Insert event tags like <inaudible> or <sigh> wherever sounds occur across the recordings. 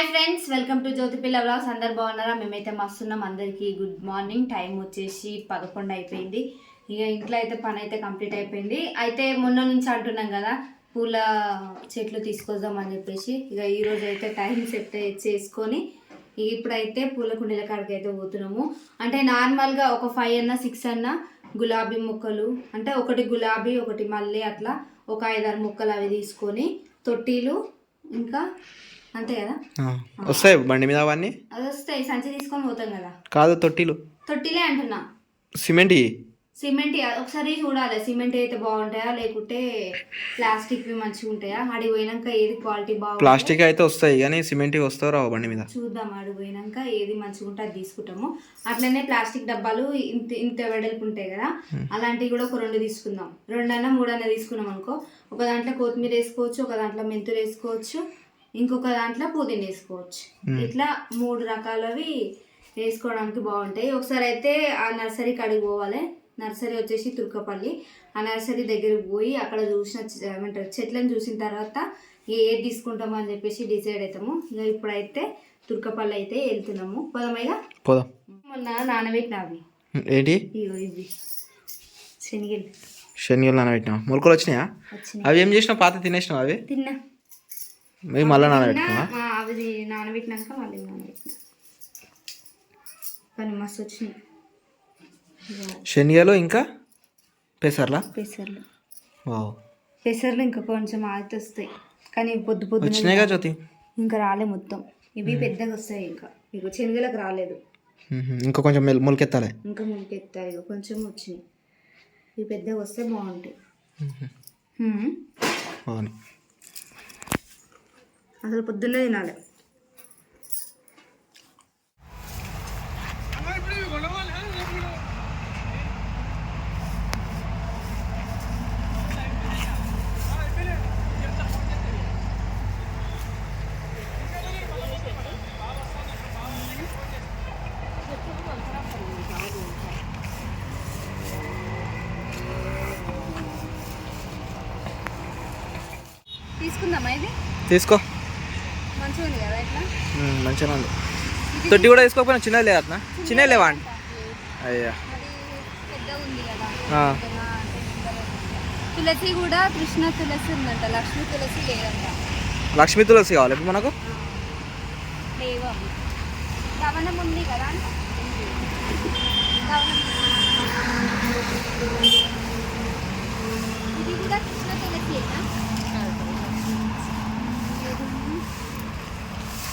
Hi friends welcome to Jyothi పిల్ల blogs అందరు బాగున్నారా? మేమైతే మస్తున్నాం. అందరికీ గుడ్ మార్నింగ్. టైం వచ్చేసి పదకొండు అయిపోయింది. ఇక ఇంట్లో అయితే పని అయితే కంప్లీట్ అయిపోయింది. అయితే మొన్న నుంచి అంటున్నాం కదా పూల చెట్లు తీసుకొద్దామని చెప్పేసి. ఇక ఈరోజు అయితే టైం సెట్ చేసుకొని ఇప్పుడైతే పూల కుండీల కాడికి అయితే పోతున్నాము. అంటే నార్మల్గా ఒక ఫైవ్ అన్న సిక్స్ అన్న గులాబీ మొక్కలు అంటే ఒకటి గులాబీ ఒకటి మల్లె అట్లా ఒక ఐదారు మొక్కలు అవి తీసుకొని తొట్టీలు ఇంకా అంతే కదా? వస్తాయి బండి మీద అవన్నీ? అది వస్తాయి సంచి తీసుకొని పోతాం కదా. కాదు తొట్టిలు. తొట్టిలే అంటున్నా. సిమెంట్ సిమెంట్ ఒకసారి చూడాలి సిమెంట్ అయితే బాగుంటాయా? లేకుంటే ప్లాస్టిక్ మంచిగా ఉంటాయా? అడిగి పోయినాక ఏది క్వాలిటీ బాగుంటుంది ప్లాస్టిక్ అయితే వస్తాయి కానీ సిమెంట్ వస్తావు రావు బండి మీద. చూద్దాం అడిగి పోయినాక ఏది మంచిగా ఉంటే అది తీసుకుంటాము. అట్లనే ప్లాస్టిక్ డబ్బాలు ఇంత ఇంత వెడల్పు ఉంటాయి కదా? అలాంటివి కూడా ఒక రెండు తీసుకుందాం. రెండన్నా మూడన్నా తీసుకున్నాం అనుకో ఒక దాంట్లో కొత్తిమీర వేసుకోవచ్చు ఒక దాంట్లో మెంతులు వేసుకోవచ్చు. ఇంకొక దాంట్లో పుదీనా వేసుకోవచ్చు. ఇట్లా మూడు రకాలవి వేసుకోవడానికి బాగుంటాయి. ఒకసారి అయితే ఆ నర్సరీకి అడిగి పోవాలి. నర్సరీ వచ్చేసి తుర్కపల్లి. ఆ నర్సరీ దగ్గరికి పోయి అక్కడ చూసిన ఏమంటారు చెట్లను చూసిన తర్వాత ఏ ఏది తీసుకుంటామో అని చెప్పేసి డిసైడ్ అవుతాము ఇక ఇప్పుడైతే తుర్కపల్లి అయితే వెళ్తున్నాము. పోదామైగా పోదాం. మొన్న నానబెట్టినవి. ఏంటి? ఇగో ఇది శనగలు. శనిగలు నానబెట్టినా మొలకలు వచ్చినాయా? వచ్చినాయి. అవి ఏం చేసినావు? పాత తినేసినావు అవి? తిన్నా. మేము మళ్ళీ ఆ, అవి నానబెట్టినాక మళ్ళీ నానబెట్టిన. కానీ మస్తు వచ్చినాయి. ఇగో శనిగలు ఇంకా? పెసర్లా? పెసర్లు. వావ్. పెసర్లు ఇంకా కొంచెం ఆగితే వస్తాయి. కానీ పొద్దు పొద్దున వచ్చినాయిగా జ్యోతి? ఇంకా రాలే మొత్తం. ఇవి పెద్దగా వస్తాయి ఇంకా. ఇక శనగలకు రాలేదు. ఇంకా కొంచెం మెల్ మొలకెత్తాలి? ఇంకా ముందుకెత్తాయి ఇక కొంచెం వచ్చినాయి. ఇవి పెద్దగా వస్తే బాగుంటాయి. బాగున్నాయి. అసలు పొద్దున్నే తినాలి. తీసుకుందామా ఇది? తీసుకో. మంచిగా ఉంది. తొట్టి కూడా తీసుకోకపోయినా చిన్నది లేదా అట్నా? చిన్నది లేవా? అంట అయ్యా. తులసి కూడా కృష్ణ తులసి ఉందంట లక్ష్మీ తులసి లేదంట. లక్ష్మీ తులసి కావాలి ఇప్పుడు మనకు? లేవు అవి కవనం ఉంది కదా అంటే? కవనం ఇది కూడా కృష్ణ తులసియేనా?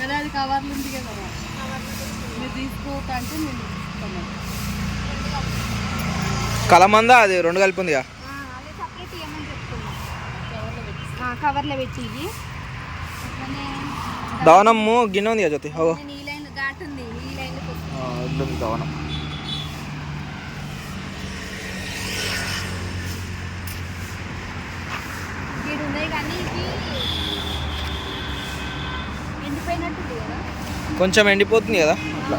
కదా అది కవర్లు ఉంది కదా. మీరు తీసుకోకంటే తీసుకున్నాను కలమంద అది? రెండు కలిపి ఉందిగా? అదే సపరేట్ ఇవ్వమని చెప్తున్నా. కవర్లో పెట్టి. దవనము గిన్నె ఉంది. కదా జ్యోతి ఘాట్ ఉంది దవనం ఇక్కడ ఉన్నాయి కానీ ఇవి ఎండిపోయినట్టుంది కదా కొంచెం ఎండిపోతుంది కదా. అట్లా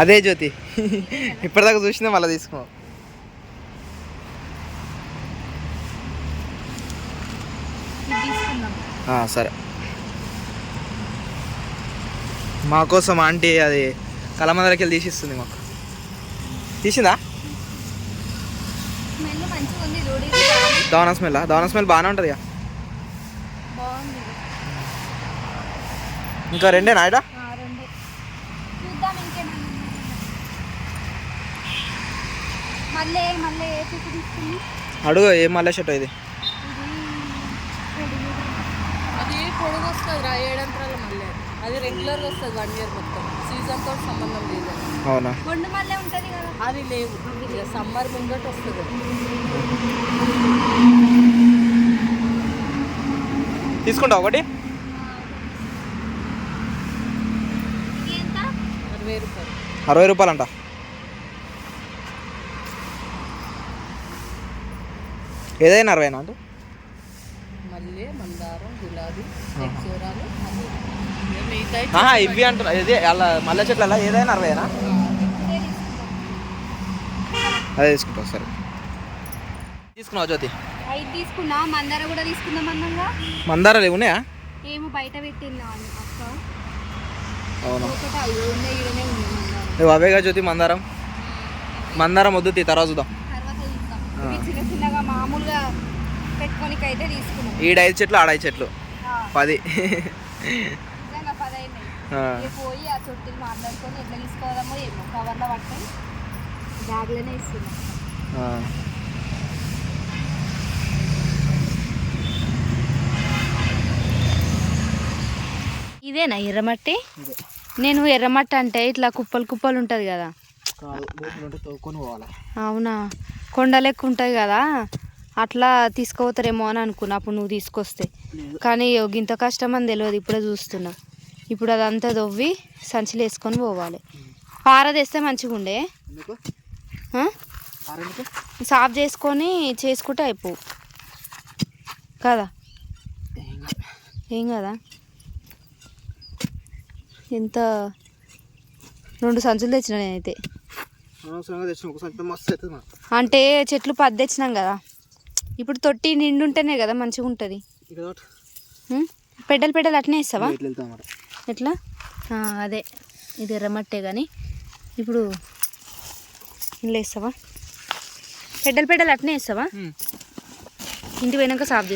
అదే జ్యోతి. ఇప్పటిదాకా చూసిందే మళ్ళీ తీసుకో. సరే. మా కోసం ఆంటీ అది కలమందలకి వెళ్ళి తీసిస్తుంది మాకు. తీసిందా? స్మెల్ మంచిగా ఉంది రోడి దవన స్మెల్ దవన స్మెల్ బాగానే ఉంటుంది ఇక బాగుంది. ఇంకా రెండేనా ఇడా ఆ, రెండు. చూద్దాం ఇంకేమైనా మళ్ళీ మళ్ళీ ఏ చెట్టు అడుగు ఏం మళ్ళీ షర్ట్ ఇది? అది పొడుగు వస్తుంది రా ఏడంతరాల మళ్ళీ అది రెగ్యులర్గా వస్తుంది వన్ ఇయర్ మొత్తం. సీజన్తో సంబంధం లేదు. అవునా? ఉంటుంది కదా. అది లేవు. ఇక సమ్మర్ ముంగట వస్తుంది. తీసుకుంటావు ఒకటి. ఇది ఎంత అరవై రూపాయలు. అరవై రూపాయలంట. ఏదైనా అరవైనా అంటే మల్లె మందారం గులాబీ ఎక్సోరాలు అది ఇక మిగతాయి ఆహా, ఇవి అంటున్నా. ఇదే అలా మల్లె చెట్లు అలా ఏదైనా అరవైనా? అదే తీసుకుంటావు సరే. తీసుకున్నావు జ్యోతి? ఐదు తీసుకున్నా మందార కూడా తీసుకుందాం మందారాలు ఏమి ఉన్నాయా? ఏమో బయట పెట్టిందా అక్క. అవును? ఒకటి అవి ఉన్నాయి ఈడనే ఉంది మందారం. నువ్వు అవేగా జ్యోతి మందారం. మందారం వద్దు తీ తర్వాత చూద్దాం. తర్వాత చూద్దాం. ఇవి చిన్న చిన్నగా మామూలుగా పెట్టుకోనికి అయితే తీసుకున్నాం. ఈడ ఐదు చెట్లు ఆడ ఐదు చెట్లు. ఆ, పది. నిజంగా పదైనాయి ఆ. ఇక పోయి ఆ చుట్టూ మాట్లాడుకొని ఎట్లా తీసుకోవాలమో ఏమో కవర్లో పట్టుకొని. బ్యాగ్లోనే ఇస్తున్నాం ఆ. ఇదేనా ఎర్రమట్టి? నేను ఎర్రమట్టి అంటే ఇట్లా కుప్పలు కుప్పలు ఉంటుంది కదా. అవునా? కొండ లెక్క ఉంటుంది కదా. అట్లా తీసుకుపోతారేమో అని అనుకున్నా అప్పుడు నువ్వు తీసుకొస్తే. కానీ ఇగో ఇంత కష్టం అని తెలియదు ఇప్పుడే చూస్తున్నా. ఇప్పుడు అదంతా దొవ్వి సంచిలో వేసుకొని పోవాలి. పార తెస్తే మంచిగా ఉండే సాఫ్ చేసుకొని చేసుకుంటే అయిపో కదా? ఏం కదా. ఎంత? రెండు సంచులు తెచ్చిన నేనైతే. అంటే చెట్లు పది తెచ్చినాం కదా. ఇప్పుడు తొట్టి నిండుంటేనే కదా మంచిగా ఉంటుంది. పెడ్డలు పెడ్డలు అట్నే ఇస్తావా ఎట్లా? అదే. ఇది ఎర్రమట్టే కానీ ఇప్పుడు ఇందులో వేస్తావా పెడ్డలు పెడ్డలు అట్నే వేస్తావా? ఇంటి పోయినాక సాఫ్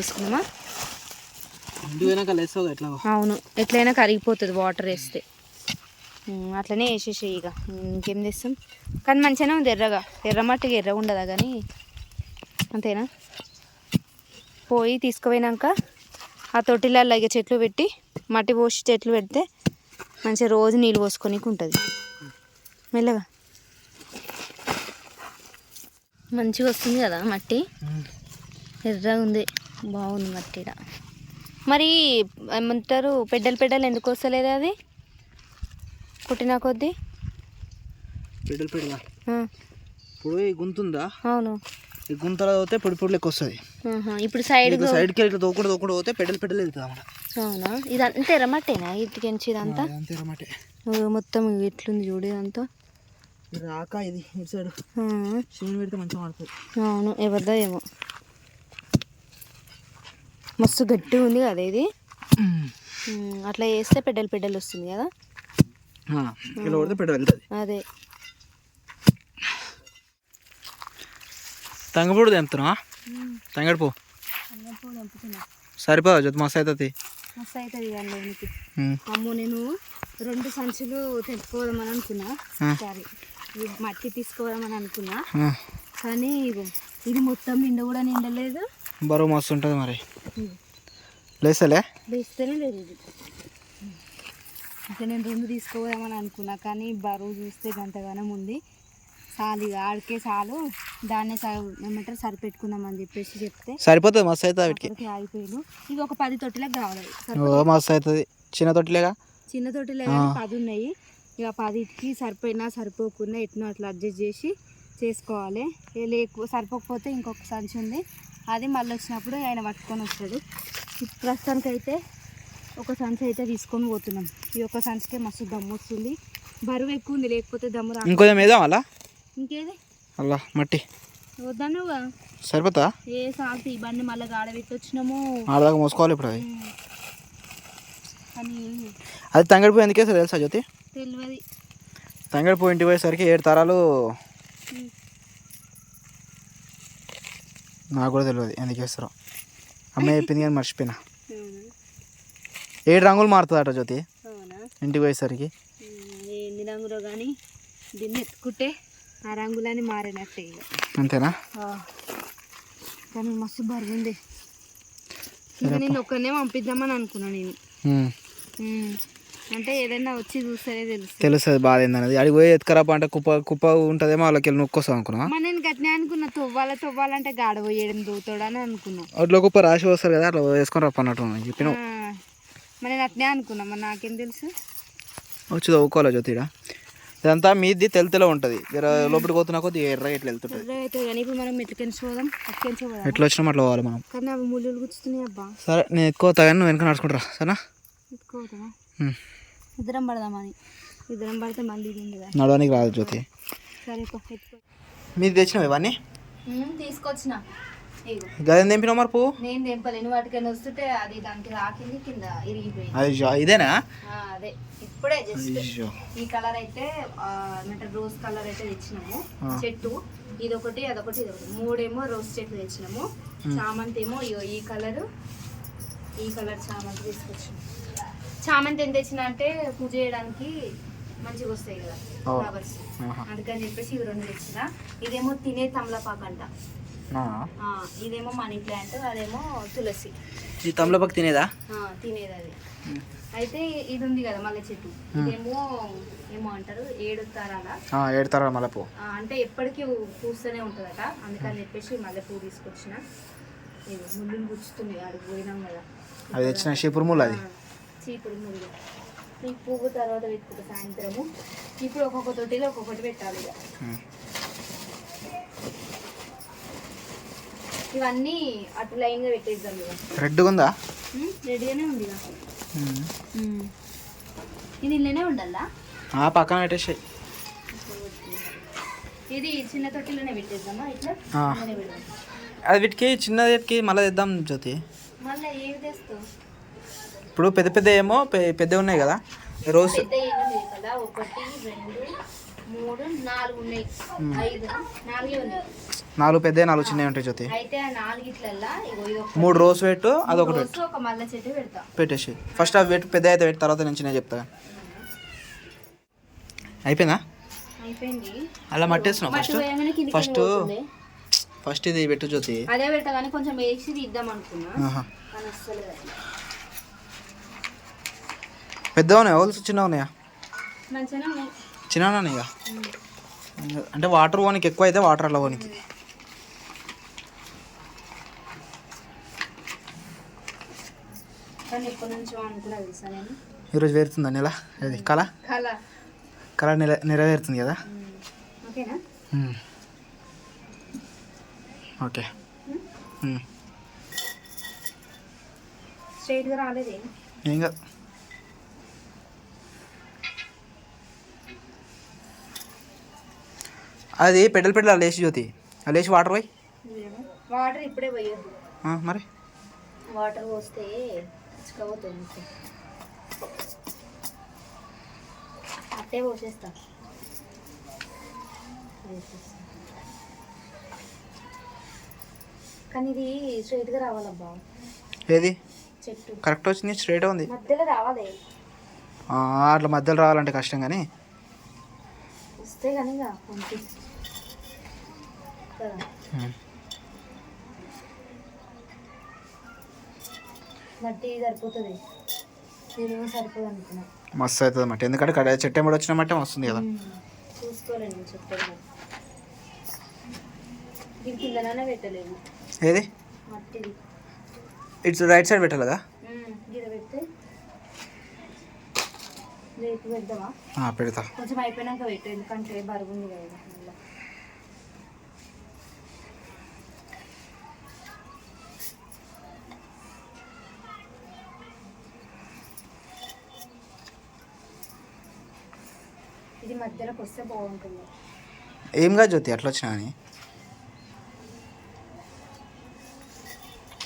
ఎట్లా? అవును. ఎట్లయినా కరిగిపోతుంది వాటర్ వేస్తే. అట్లనే వేసేసి ఇక ఇంకేం చేస్తాం? కానీ మంచిగానే ఉంది ఎర్రగా. ఎర్రమట్టిగా ఎర్రగా ఉండదా కానీ? అంతేనా? పోయి తీసుకుపోయినాక ఆ తొట్టిలలో ఇక చెట్లు పెట్టి మట్టి పోసి చెట్లు పెడితే మంచిగా రోజు నీళ్ళు పోసుకోనికి ఉంటుంది మెల్లగా. మంచిగా వస్తుంది కదా మట్టి? ఎర్రగా ఉంది. బాగుంది మట్టి. మరి ఏమంటారు పెడ్డలు పెడ్డలు ఎందుకు వస్తలేదు అది? కుట్టిన కొద్దీ? పెడలు పెడలా ఇప్పుడు గుంతుందా అవును. ఈ గుంతలో పోతే పొడి పొడి లెక్క వస్తుంది ఇప్పుడు సైడ్ సైడ్కి ఇట్లా తోకుండా తోకుండా పోతే పెడలు పెడలు వెళ్తుంది అన్నమాట. అవునా? ఇదంతా ఎర్రమట్టేనా? ఇటుకెంచి ఇదంతా? మొత్తం ఎట్లుంది చూడు ఇదంతా. రాక ఇది ఇటు సైడ్. సిమెంట్ పెడితే మంచిగా పడుతుంది అవును ఎవరిదో ఏమో. మస్తు గట్టిగా ఉంది కదా ఇది. అట్లా వేస్తే పెడ్డలు పెడ్డలు వస్తుంది కదా. ఇలా వెళ్తుంది అదే. తంగపొడి తెంపుతున్నా తంగడి పో సరిపోదా జొత్త మస్తు అవుతుంది. మస్తు అవుతుంది అమ్మో నేను రెండు సంచులు తెచ్చుకోదామని అనుకున్నా. సారీ. మట్టి తీసుకోదామని అనుకున్నా. కానీ ఇది మొత్తం నిండ కూడా నిండలేదు. బరువు మస్తు ఉంటుంది మరి. లేసలే వేస్తేనే లేదు ఇది. ఇంకా నేను రెండు తీసుకోదామని అనుకున్నా కానీ బరువు చూస్తే గంటగానం ఉంది. చాలు ఆడికే చాలు దాన్నే ఏమంటారు సరిపెట్టుకుందామని చెప్పేసి చెప్తే. సరిపోతుంది మస్తు అవుతుంది వీటికి ఆగిపోయాను ఇవి ఒక పది తొట్టిలకు కావాలి. మస్తు అవుతుంది చిన్న తొట్టిలేగా? చిన్న కానీ పది ఉన్నాయి. ఇక పదిటికి సరిపోయినా సరిపోకుండా ఎట్నో అట్లా అడ్జస్ట్ చేసి చేసుకోవాలి. లేకు సరిపోకపోతే ఇంకొక సంచి ఉంది. అది మళ్ళీ వచ్చినప్పుడు ఆయన పట్టుకొని వస్తాడు. ఇప్పుడు ప్రస్తుతానికి అయితే ఒక సంచి అయితే తీసుకొని పోతున్నాం. ఈ ఒక సంచికే మస్తు దమ్ము వస్తుంది. బరువు ఎక్కువ ఉంది లేకపోతే దమ్ము రా ఇంకొంచెం వేద్దాం అలా? ఇంకేది? అలా మట్టి. వద్దనుగా సరిపోతా? ఏ ఈ బండి మళ్ళీ గాడ వచ్చినాము. ఆడదాకా మోసుకోవాలి ఇప్పుడు అది. అది తంగడిపోయి ఎందుకే సార్ తెలుసా జ్యోతి? తెలియదు తంగడిపోయి ఇంటికి పోయేసరికి ఏడు తరాలు నాకు కూడా తెలియదు ఎందుకు వేస్తారో అమ్మ <laughs> చెప్పింది కానీ మర్చిపోయినా. ఏడు రంగులు మారుతుందట జ్యోతి. ఇంటికి పోయేసరికి. ఏంది రంగులో కానీ దీన్ని ఎత్తుకుంటే ఆ రంగులని మారినట్టే అంతేనా? కానీ మస్తు బరువుంది. ఇంకా నేను ఒక్కనే పంపిద్దామని అనుకున్నా నేను. అంటే ఏదైనా వచ్చి చూస్తేనే తెలుస్తుంది. తెలుస్తుంది బాధ ఏందనేది అడిగి పోయి ఎత్తుకరాప అంటే కుప్ప కుప్ప ఉంటుందేమో వాళ్ళకి వెళ్ళి నొక్కొస్తాం అనుకున్నా మరి నేను గట్నే అనుకున్నా తవ్వాల తవ్వాలంటే గాడ పోయేయడం దూతాడని అనుకున్నా. అట్లా కుప్ప రాసి వస్తారు కదా అట్లా వేసుకొని రప్ప అన్నట్టు చెప్పిన. మరి నేను అట్నే అనుకున్నా మరి నాకేం తెలుసు? వచ్చి చదువుకోవాలి జ్యోతిడ ఇదంతా మీది తెల్ల తెల్ల ఉంటుంది. లోపలికి పోతున్నా కొద్ది ఎర్ర ఇట్లా వెళ్తుంటుంది? ఇప్పుడు మనం మెట్లకెంచి పోదాం ఎట్లా వచ్చినా అట్లా పోవాలి మనం. కానీ అవి ముళ్ళు గుచ్చుతున్నాయి అబ్బా. సరే నేను ఎక్కువ నువ్వు వెనక నడుచుకుంటారా సరేనా? ఎత్తుకోవద్దా ఉమ్. ఇద్దరం పడదామని ఇద్దరం పడితే మళ్ళీ నడవడానికి రాదు జ్యోతి. సరే మీరు తెచ్చినావు ఇవన్నీ? తీసుకొచ్చిన. ఇగో గదేం తెంపినావు మరి పువ్వు? నేను తెంపలేను వాటికైనా వస్తుంటే అది దానికి రాకింది కింద ఇరిగిపోయింది. అయ్యో ఇదేనా? ఆ, అదే. ఇప్పుడే జస్ట్ ఈ కలర్ అయితే ఏమంటారు రోజ్ కలర్ అయితే తెచ్చినాము. చెట్టు ఇదొకటి అదొకటి ఇదొకటి. మూడేమో రోజ్ చెట్లు తెచ్చినాము. చామంతి ఏమో ఈ కలర్ ఈ కలర్ చామంతి తీసుకొచ్చినాము. చామంతి ఎంత తెచ్చిన అంటే పూజ చేయడానికి మంచిగా వస్తాయి కదా. ఫ్లవర్స్. అందుకని చెప్పేసి ఇవి రెండు తెచ్చిన. ఇదేమో తినే తమలపాకు అంట. ఇదేమో మనీ ప్లాంట్ అదేమో తులసి. ఈ తమలపాకు తినేదా? తినేది అది. అయితే ఇది ఉంది కదా మల్లె చెట్టు. ఇదేమో ఏమో అంటారు ఏడు తరాల. మళ్ళీ పువ్వు ఆ, అంటే ఎప్పటికీ పూస్తూనే ఉంటుందట. అందుకని చెప్పేసి మల్లె పువ్వు తీసుకొచ్చిన. ఇది ముళ్ళుని గుచ్చుతుంది అడుగు పోయినాం కదా. అది తెచ్చిన షిపురు ముళ్ళు అది? చీపురు ముళ్ళు ఈ పువ్వు తర్వాత పెట్టుకుంటా సాయంత్రము. ఇప్పుడు ఒక్కొక్క తొట్టిలో ఒక్కొక్కటి పెట్టాలి ఇక. ఇవన్నీ అటు లైన్గా పెట్టేద్దాం ఇక. రెడ్గా ఉందా? రెడీగానే ఉంది ఇక. ఇది ఇల్లనే ఉండాలా? ఆ పక్కన పెట్టేసాయి. ఇది చిన్న తొట్టిలోనే పెట్టేద్దామా? ఇట్లా అది వీటికి చిన్న వీటికి మళ్ళీ తెద్దాం జ్యోతి. మళ్ళీ తెస్తావు? ఇప్పుడు పెద్ద పెద్ద ఏమో పె- పెద్దవి ఉన్నాయి కదా. రోజు పెద్ద ఏమి కదా. ఒకటి రెండు మూడు నాలుగు పెద్ద నాలుగు చిన్నవి ఉంటాయి జ్యోతి. మూడు రోజు పెట్టు అదొకటి పెట్టు. పెట్టేసి. ఫస్ట్ అవి పెట్టు పెద్ద అయితే పెట్టు తర్వాత నేను చిన్న చెప్తా. అయిపోయిందా? అలా మట్టేస్తున్నావు మట్టి ఫస్ట్? ఫస్ట్. ఫస్ట్ ఇది పెట్టు జ్యోతి. అదే పెడతా కానీ కొంచెం వేసి తీద్దాం అనుకున్నా ఆహా. కానీ వస్తలేదు అట్లా పెద్దగా ఉన్నాయా? హోల్స్ చిన్నగా ఉన్నాయా? చిన్నగా ఇక అంటే వాటర్ పోనీకి ఎక్కువ అయితే వాటర్ అలా పోనీకి. ఈరోజు వేరుతుందా నెల? అది కళ? కళ. నెల నెరవేరుతుంది కదా. ఓకే. ఏం కాదు. అది పెడల్ పెడల్ అలా వేసి జ్యోతి. అలా వేసి వాటర్ పోయి. వాటర్ ఇప్పుడే పోయొద్దు. మరి? వాటర్ పోస్తే. అట్టే పోసేస్తా. కానీ ఇది స్ట్రైట్గా రావాలబ్బా. ఏది? చెట్టు. కరెక్ట్ వచ్చింది స్ట్రైట్ ఉంది. మధ్యలో రావాలి. అట్లా మధ్యలో రావాలంటే కష్టం కానీ. వస్తే కానీ. మట్టి సరిపోతుంది. నేను సరిపోదు అనుకున్నా. మస్తు అవుతుంది అన్నమాట ఎందుకంటే కడ చెట్టు ఎంబడి వచ్చిన మట్టే వస్తుంది కదా. చూసుకోలేను దీని పెట్టలేము ఏది? మట్టిది. ఇట్స్ రైట్ సైడ్ పెట్టాలి కదా పెడితే. రేపు పెడదామా ఆ, పెడతా. కొంచెం అయిపోయినాక పెట్టు ఎందుకంటే బరువు ఉంది కదా మళ్ళీ ఇది మధ్యలోకి వస్తే బాగుంటుంది. ఏం కాదు జ్యోతి? అట్లా వచ్చినా అని?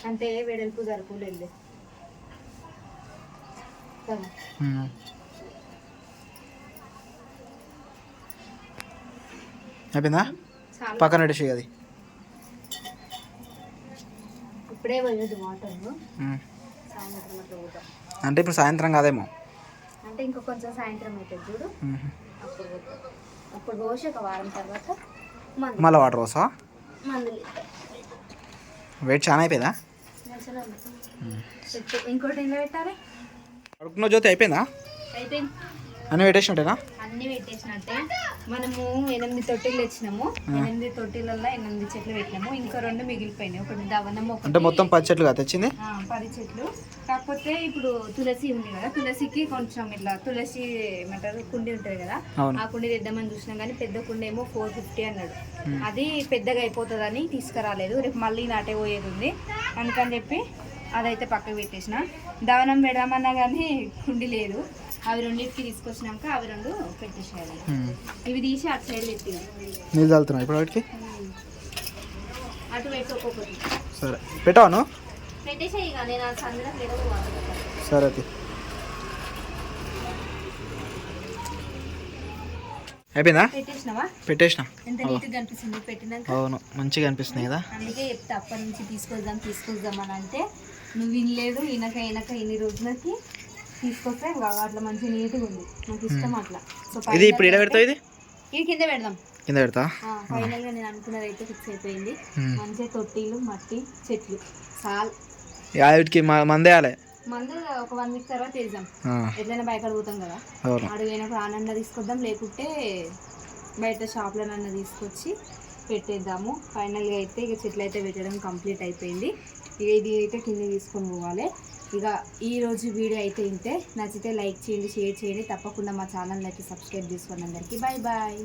అంటే వెడల్పు జరుపులేదు. అయిపోయిందా? పక్కన పెట్టేసి అది. ఇప్పుడే వాటర్. అంటే ఇప్పుడు సాయంత్రం కాదేమో? అంటే ఇంకా కొంచెం సాయంత్రం అవుతుంది చూడు. అప్పుడు పోసి ఒక వారం తర్వాత మళ్ళీ వాటర్ వస్తా మందులు. వెయిట్ చాలా అయిపోయిందా. ఇంకోటి ఏం పెట్టాలి? జ్యోతి అయిపోయిందా? అయిపోయింది. అన్నీ పెట్టేసినట్టేనా అన్ని పెట్టేసినట్టే. మనము ఎనిమిది తొట్టిలు తెచ్చినాము. ఎనిమిది తొట్టిలలో ఎనిమిది చెట్లు పెట్టినాము. ఇంకా రెండు మిగిలిపోయినాయి. ఒకటి దవనము ఒకటి అంటే మొత్తం పది చెట్లుగా తెచ్చింది? ఆ, పది చెట్లు. కాకపోతే ఇప్పుడు తులసి ఉంది కదా. తులసికి కొంచెం ఇట్లా తులసి ఏమంటారు కుండి ఉంటుంది కదా. ఆ కుండి తెద్దామని చూసినాం కానీ పెద్ద కుండి ఏమో ఫోర్ ఫిఫ్టీ అన్నాడు. అది పెద్దగా అయిపోతుందని తీసుకురాలేదు. రేపు మళ్ళీ నాటే పోయేది ఉంది. అందుకని చెప్పి అదైతే పక్కకు పెట్టేసిన. దవనం పెడదామన్నా కానీ కుండి లేదు. అవి రెండింటికి తీసుకొచ్చినాక అవి రెండు పెట్టేసేయాలి. ఇవి తీసి అటు సైడ్ పెట్టిన నీళ్ళు ఇప్పుడు వాటికి? అటు పెట్టి ఒక్కొక్కటి. సరే. పెట్టావాను పెట్టేసాయి ఇక నేను ఆ సందులో సరే అయిపోయిందా? పెట్టేసినావా? పెట్టేసిన. ఎంత నీట్గా కనిపిస్తుంది పెట్టినాక? అవును మంచిగా అనిపిస్తున్నాయి కదా. అందుకే చెప్తే అప్పటి నుంచి తీసుకొద్దాం తీసుకొద్దాం అని అంటే నువ్వు వినలేదు ఈయనక ఈయనక ఇన్ని రోజులకి తీసుకొస్తే ఇంకా అట్లా మంచి నీట్గా ఉంది. నాకు ఇష్టం అట్లా. సో ఇది ఇప్పుడు ఇడ పెడతావు ఇది? ఇది కింద పెడదాం. కింద పెడతా? ఫైనల్గా నేను అనుకున్నది అయితే ఫిక్స్ అయిపోయింది. Hmm. మంచిగా తొట్టిలు మట్టి చెట్లు సాల్. వీటికి మందేయాలి మందు ఒక వన్ వీక్ తర్వాత వేద్దాం ఎట్లయినా బయట పోతాం కదా. అవును. అడుగు పోయినప్పుడు ఆనంద తీసుకొద్దాం లేకుంటే బయట షాప్లోనన్నా తీసుకొచ్చి పెట్టేద్దాము. ఫైనల్గా అయితే ఇక చెట్లు అయితే పెట్టడం కంప్లీట్ అయిపోయింది. ఇక ఇది అయితే కింద తీసుకొని పోవాలి. ఇక ఈరోజు వీడియో అయితే ఇంతే. నచ్చితే లైక్ చేయండి షేర్ చేయండి. తప్పకుండా మా ఛానల్ అయితే సబ్స్క్రైబ్ చేసుకోండి అందరికీ. Bye bye